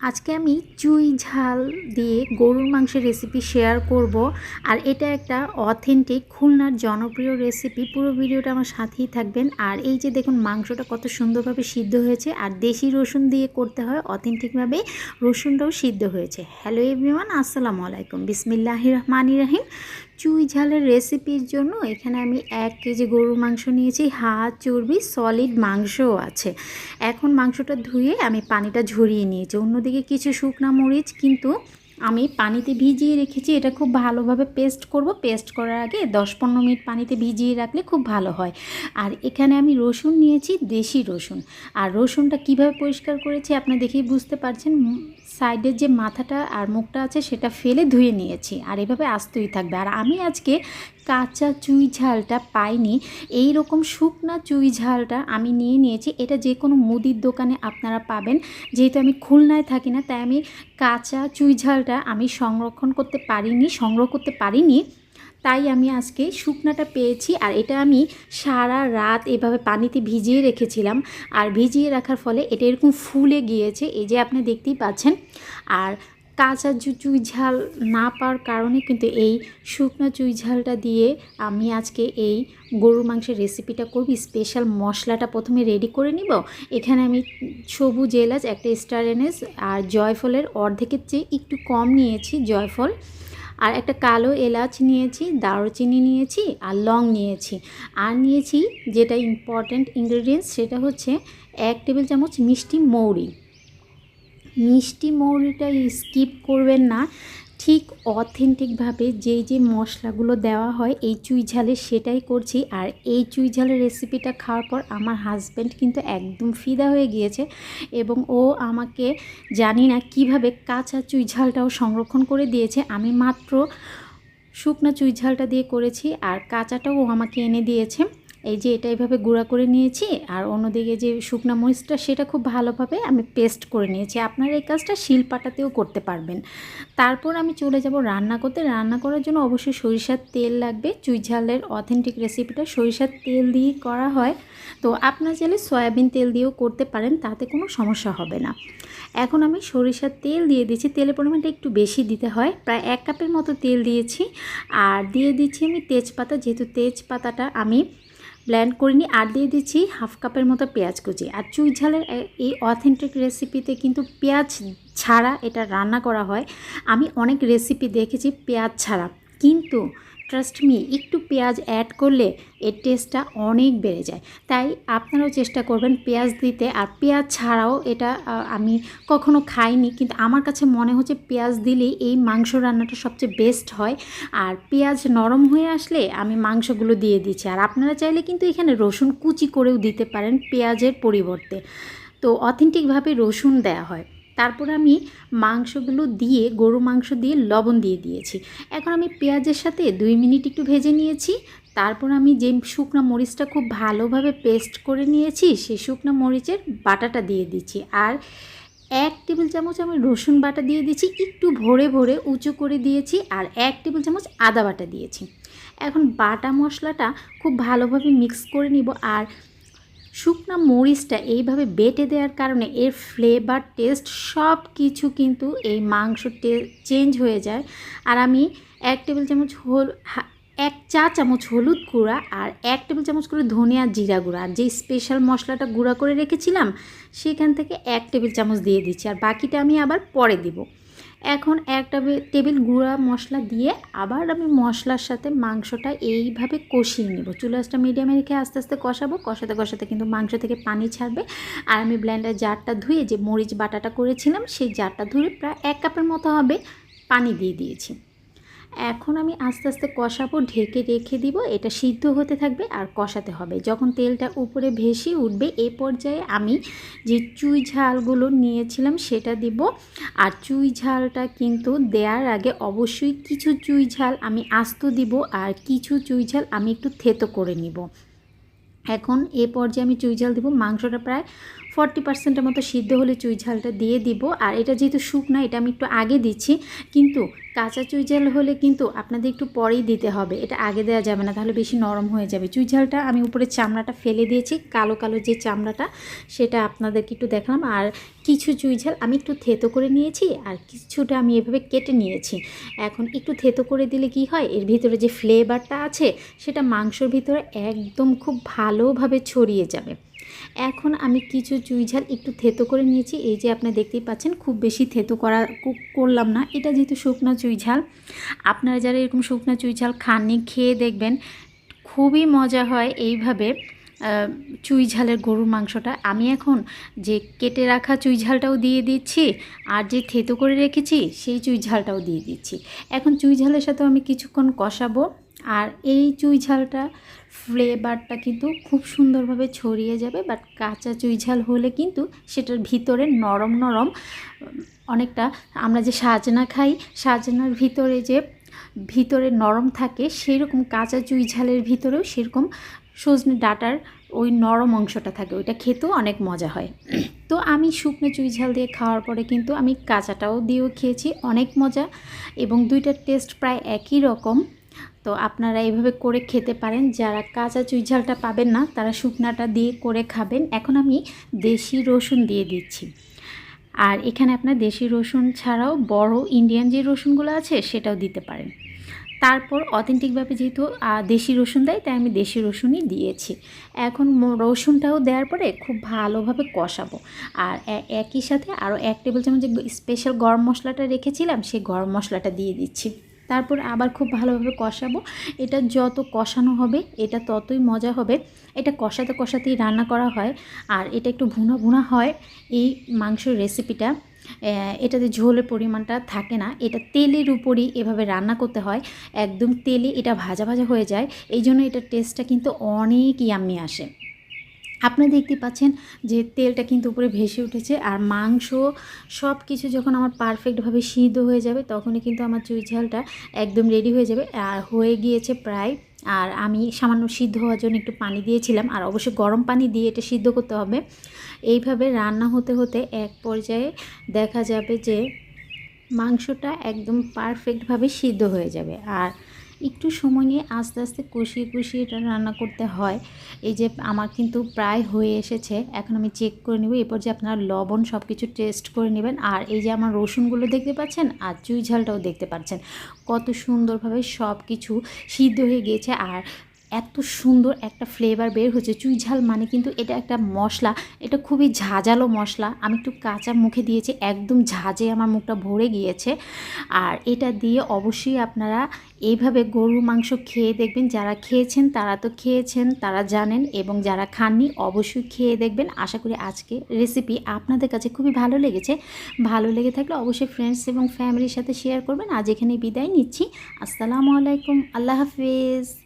আজকে আমি চুই ঝাল দিয়ে গরুর মাংসের রেসিপি শেয়ার করব। আর এটা একটা অথেন্টিক খুলনার জনপ্রিয় রেসিপি পুরো ভিডিওটা আমার সাথেই থাকবেন। আর এই যে দেখুন, মাংসটা কত সুন্দরভাবে সিদ্ধ হয়েছে। আর দেশি রসুন দিয়ে করতে হয় অথেন্টিকভাবে রসুনটাও সিদ্ধ হয়েছে। হ্যালো এভরিওয়ান আসসালামু আলাইকুম। বিসমিল্লাহ রহমানি রাহিম। চুই ঝালের রেসিপির জন্য এখানে আমি এক কেজি গরুর মাংস নিয়েছি, হাত, চর্বি সলিড মাংসও আছে। এখন মাংসটা ধুয়ে আমি পানিটা ঝরিয়ে নিয়েছি। অন্যদিকে কিছু শুকনা মরিচ কিন্তু আমি পানিতে ভিজিয়ে রেখেছি, এটা খুব ভালোভাবে পেস্ট করব। পেস্ট করার আগে দশ পনেরো মিনিট পানিতে ভিজিয়ে রাখলে খুব ভালো হয়। আর এখানে আমি রসুন নিয়েছি, দেশি রসুন। আর রসুনটা কীভাবে পরিষ্কার করেছি আপনি দেখেই বুঝতে পারছেন। সাইডের যে মাথাটা আর মুখটা আছে, সেটা ফেলে ধুয়ে নিয়েছি। আর এভাবে আস্তই থাকবে। আর আমি আজকে কাঁচা চুই ঝালটা পাইনি। এই রকম শুকনা চুই ঝালটা আমি নিয়ে নিয়েছি। এটা যে কোনো মুদির দোকানে আপনারা পাবেন। যেহেতু আমি খুলনায় থাকি না, তাই আমি কাঁচা চুই ঝালটা আমি সংরক্ষণ করতে পারিনি, সংগ্রহ করতে পারিনি। তাই আমি আজকে শুকনাটা পেয়েছি আর এটা আমি সারা রাত এভাবে পানিতে ভিজিয়ে রেখেছিলাম। আর ভিজিয়ে রাখার ফলে এটা এরকম ফুলে গিয়েছে, এই যে আপনি দেখতেই পাচ্ছেন। আর কাঁচা চুই ঝাল না পাওয়ার কারণে কিন্তু এই শুকনো চুই ঝালটা দিয়ে আমি আজকে এই গরুর মাংসের রেসিপিটা করবি। স্পেশাল মশলাটা প্রথমে রেডি করে নিব। এখানে আমি সবুজ এলাচ, একটা স্টার এনেস আর জয়ফলের অর্ধেকের চেয়ে একটু কম নিয়েছি জয়ফল। আর একটা কালো এলাচ নিয়েছি, দারুচিনি নিয়েছি আর লং নিয়েছি। আর নিয়েছি যেটা ইম্পর্ট্যান্ট ইনগ্রেডিয়েন্টস সেটা হচ্ছে এক টেবিল চামচ মিষ্টি মৌরি। মিষ্টি মৌরিটা স্কিপ করবেন না। ঠিক অথেন্টিকভাবে যে যে মশলাগুলো দেওয়া হয়, এই চুই ঝালে সেটাই করছি। আর এই চুই ঝালের রেসিপিটা খাওয়ার পর আমার হাজব্যান্ড কিন্তু একদম ফিদা হয়ে গিয়েছে এবং ও আমাকে জানি না কীভাবে কাঁচা চুই ঝালটাও সংরক্ষণ করে দিয়েছে। আমি মাত্র শুকনা চুই ঝালটা দিয়ে করেছি আর কাঁচাটাও আমাকে এনে দিয়েছে। এই যে এটা এইভাবে গুঁড়া করে নিয়েছি আর অন্যদিকে যে শুকনো মরিচটা সেটা খুব ভালোভাবে আমি পেস্ট করে নিয়েছি। আপনারা এই কাজটা শিলপাটাতেও করতে পারবেন। তারপর আমি চলে যাব রান্না করতে। রান্না করার জন্য অবশ্যই সরিষার তেল লাগবে। চুই ঝালের অথেন্টিক রেসিপিটা সরিষার তেল দিয়ে করা হয়। তো আপনার চাইলে সয়াবিন তেল দিয়েও করতে পারেন, তাতে কোনো সমস্যা হবে না। এখন আমি সরিষার তেল দিয়ে দিচ্ছি। তেলের পরিমাণটা একটু বেশি দিতে হয়। প্রায় এক কাপের মতো তেল দিয়েছি। আর দিয়ে দিচ্ছি আমি তেজপাতা। যেহেতু তেজপাতাটা আমি ব্ল্যান্ড করে নিই আর দিয়ে দিচ্ছি হাফ কাপের মতো পেঁয়াজ কুচি। আর চুই ঝালের এই অথেন্টিক রেসিপিতে কিন্তু পেঁয়াজ ছাড়া এটা রান্না করা হয়। আমি অনেক রেসিপি দেখেছি পেঁয়াজ ছাড়া। কিন্তু ট্রাস্ট মি একটু পেঁয়াজ অ্যাড করলে এর টেস্টটা অনেক বেড়ে যায়। তাই আপনারাও চেষ্টা করবেন পেঁয়াজ দিতে। আর পেঁয়াজ ছাড়াও এটা আমি কখনো খাইনি, কিন্তু আমার কাছে মনে হচ্ছে পেঁয়াজ দিলেই এই মাংস রান্নাটা সবচেয়ে বেস্ট হয়। আর পেঁয়াজ নরম হয়ে আসলে আমি মাংসগুলো দিয়ে দিচ্ছি। আর আপনারা চাইলে কিন্তু এখানে রসুন কুচি করেও দিতে পারেন পেঁয়াজের পরিবর্তে। তো অথেন্টিকভাবে রসুন দেওয়া হয়। তারপর আমি মাংসগুলো দিয়ে গরু মাংস দিয়ে লবণ দিয়ে দিয়েছি। এখন আমি পেঁয়াজের সাথে দুই মিনিট একটু ভেজে নিয়েছি। তারপর আমি যে শুকনো মরিচটা খুব ভালোভাবে পেস্ট করে নিয়েছি সেই শুকনো মরিচের বাটাটা দিয়ে দিচ্ছি। আর এক টেবিল চামচ আমি রসুন বাটা দিয়ে দিয়েছি, একটু ভরে ভরে উঁচু করে দিয়েছি আর এক টেবিল চামচ আদা বাটা দিয়েছি। এখন বাটা মশলাটা খুব ভালোভাবে মিক্স করে নিব আর শুকনো মরিচটা এইভাবে বেটে দেওয়ার কারণে এর ফ্লেভার টেস্ট সব কিছু কিন্তু এই মাংস চেঞ্জ হয়ে যায়। আর আমি এক টেবিল চামচ হল এক চা চামচ হলুদ গুঁড়া আর এক টেবিল চামচ করে ধনিয়া জিরা গুঁড়া। আর যে স্পেশাল মশলাটা গুঁড়া করে রেখেছিলাম, সেখান থেকে এক টেবিল চামচ দিয়ে দিচ্ছি। আর বাকিটা আমি আবার পরে দিব। এখন একটা টেবিল গুঁড়া মশলা দিয়ে আবার আমি মশলার সাথে মাংসটা এইভাবে কষিয়ে নেব। চুলাসটা মিডিয়ামে রেখে আস্তে আস্তে কষাবো। কষাতে কষাতে কিন্তু মাংস থেকে পানি ছাড়বে। আর আমি ব্ল্যান্ডার জারটা ধুয়ে যে মরিচ বাটাটা করেছিলাম, সেই জারটা ধুয়ে প্রায় এক কাপের মতো হবে পানি দিয়ে দিয়েছি। এখন আমি আস্তে আস্তে কষাবো, ঢেকে রেখে দিব, এটা সিদ্ধ হতে থাকবে আর কষাতে হবে। যখন তেলটা উপরে ভেসে উঠবে, এ পর্যায়ে আমি যে চুই ঝালগুলো নিয়েছিলাম সেটা দিব। আর চুই ঝালটা কিন্তু দেওয়ার আগে অবশ্যই কিছু চুই ঝাল আমি আস্ত দিব আর কিছু চুই ঝাল আমি একটু থেতো করে নিব। এখন এ পর্যায়ে আমি চুই ঝাল দেবো, মাংসটা প্রায় ফর্টি পার্সেন্টের মতো সিদ্ধ হলে চুই ঝালটা দিয়ে দিব। আর এটা যেহেতু শুকনা, এটা আমি একটু আগে দিচ্ছি। কিন্তু কাঁচা চুই ঝাল হলে কিন্তু আপনাদের একটু পরেই দিতে হবে। এটা আগে দেওয়া যাবে না, তাহলে বেশি নরম হয়ে যাবে। চুই ঝালটা আমি উপরে চামড়াটা ফেলে দিয়েছি, কালো কালো যে চামড়াটা, সেটা আপনাদেরকে একটু দেখালাম। আর কিছু চুই ঝাল আমি একটু থেতো করে নিয়েছি, আর কিছুটা আমি এভাবে কেটে নিয়েছি। এখন একটু থেতো করে দিলে কি হয়? এর ভিতরে যে ফ্লেভারটা আছে, সেটা মাংসর ভিতরে একদম খুব ভালোভাবে ছড়িয়ে যাবে। এখন আমি কিছু চুই ঝাল একটু থেতো করে নিয়েছি। এই যে আপনি দেখতেই পাচ্ছেন, খুব বেশি থেতো করা করলাম না। এটা যেহেতু শুকনো চুই ঝাল, আপনারা যারা এরকম শুকনো চুই ঝাল খাননি, খেয়ে দেখবেন খুবই মজা হয় এইভাবে চুই ঝালের গরুর মাংসটা। আমি এখন যে কেটে রাখা চুই ঝালটাও দিয়ে দিচ্ছি আর যে থেতো করে রেখেছি, সেই চুই ঝালটাও দিয়ে দিচ্ছি। এখন চুই ঝালের সাথেও আমি কিছুক্ষণ কষাবো। আর এই চুই ঝালটা ফ্লেভারটা কিন্তু খুব সুন্দরভাবে ছড়িয়ে যাবে বাট কাঁচা চুই ঝাল হলে কিন্তু সেটার ভিতরে নরম নরম, অনেকটা আমরা যে সাজনা খাই, সাজনার ভিতরে যে ভিতরে নরম থাকে সেরকম কাঁচা চুই ঝালের ভিতরেও সেরকম সজনে ডাটার ওই নরম অংশটা থাকে, ওইটা খেতেও অনেক মজা হয়। তো আমি শুকনো চুই ঝাল দিয়ে খাওয়ার পরে কিন্তু আমি কাঁচাটাও দিয়েও খেয়েছি, অনেক মজা এবং দুইটার টেস্ট প্রায় একই রকম। তো আপনারা এইভাবে করে খেতে পারেন। যারা কাঁচা চুই ঝালটা পাবেন না, তারা শুকনাটা দিয়ে করে খাবেন। এখন আমি দেশি রসুন দিয়ে দিচ্ছি। আর এখানে আপনার দেশি রসুন ছাড়াও বড় ইন্ডিয়ান যে রসুনগুলো আছে, সেটাও দিতে পারেন। তারপর অথেন্টিকভাবে যেহেতু দেশি রসুন দেয়, তাই আমি দেশি রসুনই দিয়েছি। এখন রসুনটাও দেওয়ার পরে খুব ভালোভাবে কষাবো। আর একই সাথে আরও এক টেবিল চামচ যে স্পেশাল গরম মশলাটা রেখেছিলাম, সেই গরম মশলাটা দিয়ে দিচ্ছি। তারপর আবার খুব ভালোভাবে কষাবো। এটা যত কষানো হবে, এটা ততই মজা হবে। এটা কষাতে কষাতেই রান্না করা হয়। আর এটা একটু ভুনা ভুনা হয় এই মাংসের রেসিপিটা এটাতে ঝোলের পরিমাণটা থাকে না। এটা তেলের উপরই এভাবে রান্না করতে হয়। একদম তেলে এটা ভাজা ভাজা হয়ে যায়। এই জন্য এটার টেস্টটা কিন্তু অনেক ইয়াম্মি আসে। আপনারা দেখতে পাচ্ছেন যে তেলটা কিন্তু উপরে ভেসে উঠেছে আর মাংস সব কিছু যখন আমার পারফেক্টভাবে সিদ্ধ হয়ে যাবে, তখনই কিন্তু আমার চুই ঝালটা একদম রেডি হয়ে যাবে। আর হয়ে গিয়েছে প্রায়। আর আমি সামান্য সিদ্ধ হওয়ার জন্য একটু পানি দিয়েছিলাম। আর অবশ্যই গরম পানি দিয়ে এটা সিদ্ধ করতে হবে। এইভাবে রান্না হতে হতে এক পর্যায়ে দেখা যাবে যে মাংসটা একদম পারফেক্টভাবে সিদ্ধ হয়ে যাবে। আর একটু সময় নিয়ে আস্তে আস্তে কষিয়ে কষিয়ে এটা রান্না করতে হয়। এই যে আমার কিন্তু প্রায় হয়ে এসেছে। এখন আমি চেক করে নেব। এরপর যে আপনারা লবণ সব কিছু টেস্ট করে নেবেন। আর এই যে আমার রসুনগুলো দেখতে পাচ্ছেন আর চুই ঝালটাও দেখতে পাচ্ছেন। কত সুন্দরভাবে সব কিছু সিদ্ধ হয়ে গিয়েছে। আর এত সুন্দর একটা ফ্লেভার বের হচ্ছে চুই ঝাল মানে কিন্তু এটা একটা মশলা। এটা খুবই ঝাঁঝালো মশলা। আমি একটু কাঁচা মুখে দিয়েছি, একদম ঝাঁঝে আমার মুখটা ভরে গিয়েছে। আর এটা দিয়ে অবশ্যই আপনারা এইভাবে গরুর মাংস খেয়ে দেখবেন। যারা খেয়েছেন তারা তো খেয়েছেন, তারা জানেন এবং যারা খাননি অবশ্যই খেয়ে দেখবেন। আশা করি আজকে রেসিপি আপনাদের কাছে খুবই ভালো লেগেছে। ভালো লেগে থাকলে অবশ্যই ফ্রেন্ডস এবং ফ্যামিলির সাথে শেয়ার করবেন। আজ এখানে বিদায় নিচ্ছি। আসসালামু আলাইকুম। আল্লাহ হাফিজ।